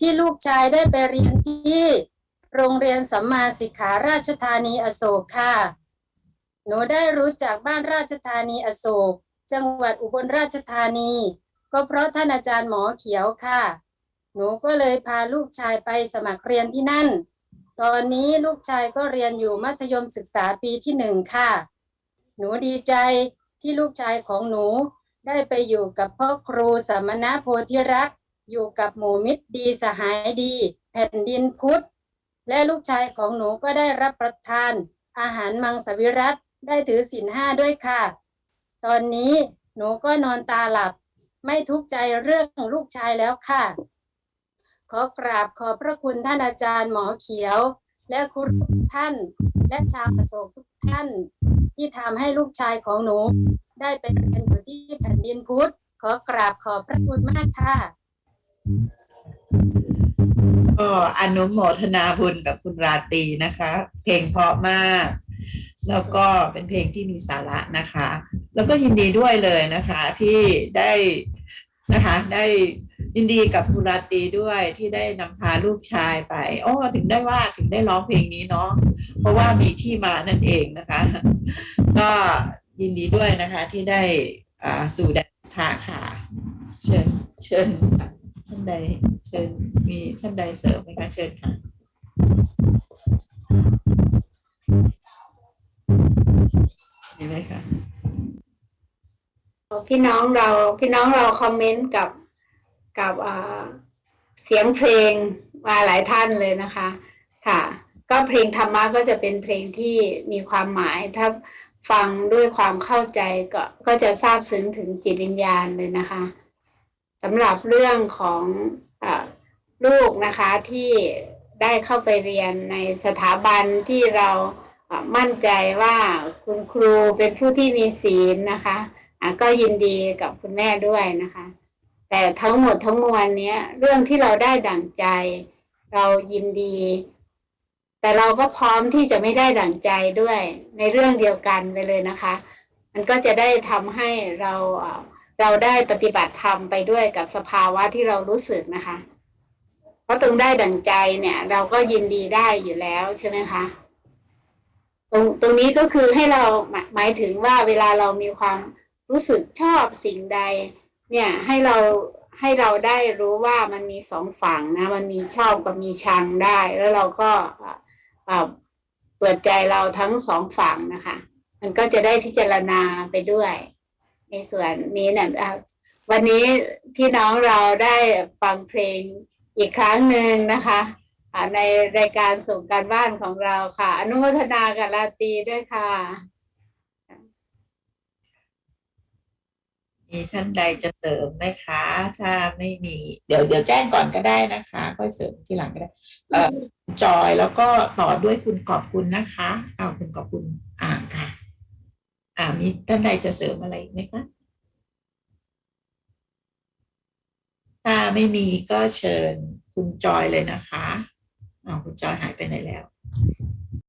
ที่ลูกชายได้ไปเรียนที่ โรงเรียนสัมมาสิกขาราชธานีอโศกค่ะ หนูได้รู้จักบ้านราชธานีอโศก จังหวัดอุบลราชธานี ก็เพราะท่านอาจารย์หมอเขียวค่ะ หนูก็เลยพาลูกชายไปสมัครเรียนที่นั่น ตอนนี้ลูกชายก็เรียนอยู่มัธยมศึกษาปีที่หนึ่งค่ะ หนูดีใจที่ลูกชายของหนูได้ไปอยู่กับพ่อครูสมณะโพธิรักษ์ อยู่กับหมู่มิตรดีสหายดี แผ่นดินพุทธ และลูกชายของหนูก็ได้รับประทาน อาหารมังสวิรัตได้ถือศีลห้าด้วยค่ะ ตอนนี้หนูก็นอนตาหลับ ไม่ทุกข์ใจเรื่องลูกชายแล้วค่ะ ขอกราบขอบพระคุณท่านอาจารย์หมอเขียว และครูทุกท่าน และชาวอโศกทุกท่าน ที่ทำให้ลูกชายของหนู ได้ไปเรียนอยู่ที่แผ่นดินพุทธ ขอกราบขอบพระคุณมากค่ะ ก็อนุโมทนาบุญกับคุณราตรีนะคะ เพลงเพราะมาก แล้วก็เป็นเพลงที่มีสาระนะคะ แล้วก็ยินดีด้วยเลยนะคะที่ได้นะคะ ได้ยินดีกับคุณราตรีด้วยที่ได้นำพาลูกชายไปโอ๋อถึงได้ว่าถึงได้ร้องเพลงนี้เนาะเพราะว่ามีที่มานั่นเองนะคะ ก็ยินดีด้วยนะคะที่ได้สู่แดนทาค่ะ เชิญเชิญค่ะานใดเชิญมีท่านใดเสริมไหมคะเชิญค่ะมีไหมคะพี่น้องเราพี่น้องเราคอมเมนต์กับกับเสียงเพลงมาหลายท่านเลยนะคะ ค่ะ ก็เพลงธรรมะก็จะเป็นเพลงที่มีความหมายถ้าฟังด้วยความเข้าใจก็ก็จะทราบซึ้งถึงจิตวิญญาณเลยนะคะ สำหรับเรื่องของอลูกนะคะที่ได้เข้าไปเรียนในสถาบันที่เรามั่นใจว่าคุณครูเป็นผู้ที่มีศีลนะคะะก็ยินดีกับคุณแม่ด้วยนะคะ แต่ทั้งหมดทั้งมวลเนี้ยเรื่องที่เราได้ดั่งใจ เรายินดี แต่เราก็พร้อมที่จะไม่ได้ดั่งใจด้วยในเรื่องเดียวกันไปเลยนะคะ มันก็จะได้ทำให้เรา เราได้ปฏิบัติธรรมไปด้วยกับสภาวะที่เรารู้สึกนะคะ เพราะตรงได้ดั่งใจเนี่ย เราก็ยินดีได้อยู่แล้วใช่ไหมคะตรงตรงนี้ก็คือให้เราหมายหมายถึงว่าเวลาเรามีความรู้สึกชอบสิ่งใด เนี่ยให้เราให้เราได้รู้ว่ามันมีสองฝั่งนะ มันมีชอบกับมีชังได้ แล้วเราก็อ่าอ่าเปิดใจเราทั้งสองฝั่งนะคะ มันก็จะได้พิจารณาไปด้วย ในส่วนนี้เนี่ยวันนี้พี่น้องเราได้ฟังเพลงอีกครั้งหนึ่งนะคะในรายการส่งการบ้านของเราค่ะ อนุโมทนากับลาตีด้วยค่ะมีท่านใดจะเสริมไหมคะ ถ้าไม่มีเดี๋ยวเดี๋ยวแจ้งก่อนก็ได้นะคะค่อยเสริมทีหลังก็ได้เอ่อจอยแล้วก็ต่อด้วยคุณขอบคุณนะคะเอาคุณขอบคุณอ่านค่ะามีท่านใดจะเสริมอะไรไหมคะ ถ้าไม่มีก็เชิญคุณจอยเลยนะคะอ้าวคุณจอยหายไปไหนแล้ว